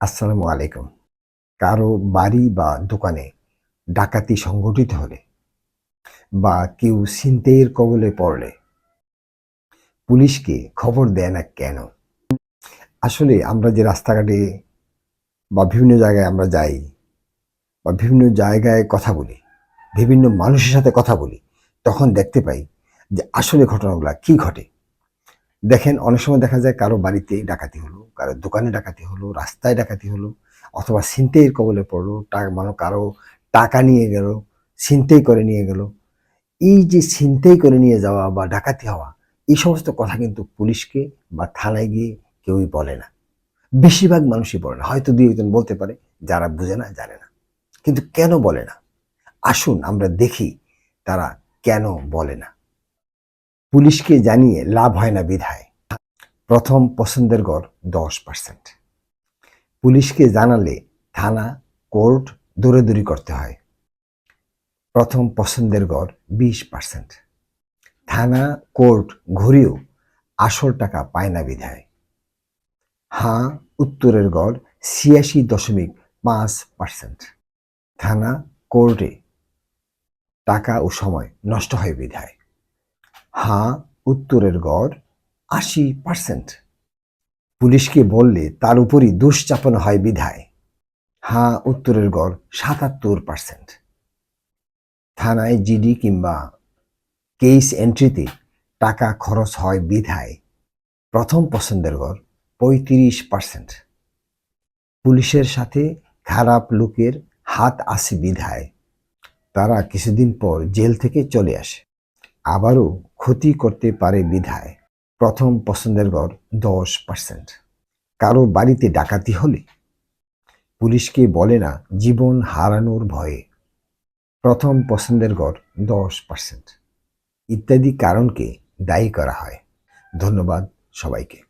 আসসালামু আলাইকুম। কারও বাড়ি বা দোকানে ডাকাতি সংগঠিত হলে বা কেউ ছিনতাইয়ের কবলে পড়লে পুলিশকে খবর দেয় না কেন? আসলে আমরা যে রাস্তাঘাটে বা বিভিন্ন জায়গায় আমরা যাই বা বিভিন্ন জায়গায় কথা বলি, বিভিন্ন মানুষের সাথে কথা বলি, তখন দেখতে পাই যে আসলে ঘটনাগুলো কি ঘটে? দেখেন, অনেক সময় দেখা যায় কারও বাড়িতে ডাকাতি হলো কারও দোকানে ডাকাতি হলো, রাস্তায় ডাকাতি হলো, অথবা ছিনতাইয়ের কবলে পড়ল টাকা মানে কারও টাকা নিয়ে গেল, ছিনতাই করে নিয়ে গেল। এই যে ছিনতাই করে নিয়ে যাওয়া বা ডাকাতি হওয়া, এই সমস্ত কথা কিন্তু পুলিশকে বা থানায় গিয়ে কেউই বলে না। বেশিরভাগ মানুষই বলে না। হয়তো দুই একজন বলতে পারে, যারা বুঝে না, জানে না। কিন্তু কেন বলে না? আসুন, আমরা দেখি তারা কেন বলে না। পুলিশকে জানিয়ে লাভ হয় না বিধায়। প্রথম পছন্দের গড় দশ পার্সেন্ট পুলিশকে জানালে থানা, কোর্ট দৌড়াদৌড়ি করতে হয়। প্রথম পছন্দের গড় বিশ পার্সেন্ট থানা, কোর্ট ঘুরেও আসল টাকা পায় না বিধায়। হাঁ, উত্তরের গড় ছিয়াশি দশমিক পাঁচ পার্সেন্ট থানা, কোর্টে টাকা ও সময় নষ্ট হয় বিধায়। হাঁ, উত্তরের গড় আশি পার্সেন্ট পুলিশকে বললে তার উপরই দোষ চাপানো হয় বিধায়। হাঁ, উত্তরের গড় সাতাত্তর পার্সেন্ট থানায় জিডি কিংবা কেস এন্ট্রিতে টাকা খরচ হয় বিধায়। প্রথম পছন্দের গড় পঁয়ত্রিশ পার্সেন্ট পুলিশের সাথে খারাপ লোকের হাত আসে বিধায়। তারা কিছুদিন পর জেল থেকে চলে আসে। আবারও ক্ষতি করতে পারে বিধায়। প্রথম পছন্দের গড় দশ পার্সেন্ট কারও বাড়িতে ডাকাতি হলে পুলিশকে বলে না জীবন হারানোর ভয়ে। প্রথম পছন্দের গড় দশ পার্সেন্ট ইত্যাদি কারণকে দায়ী করা হয়। ধন্যবাদ সবাইকে।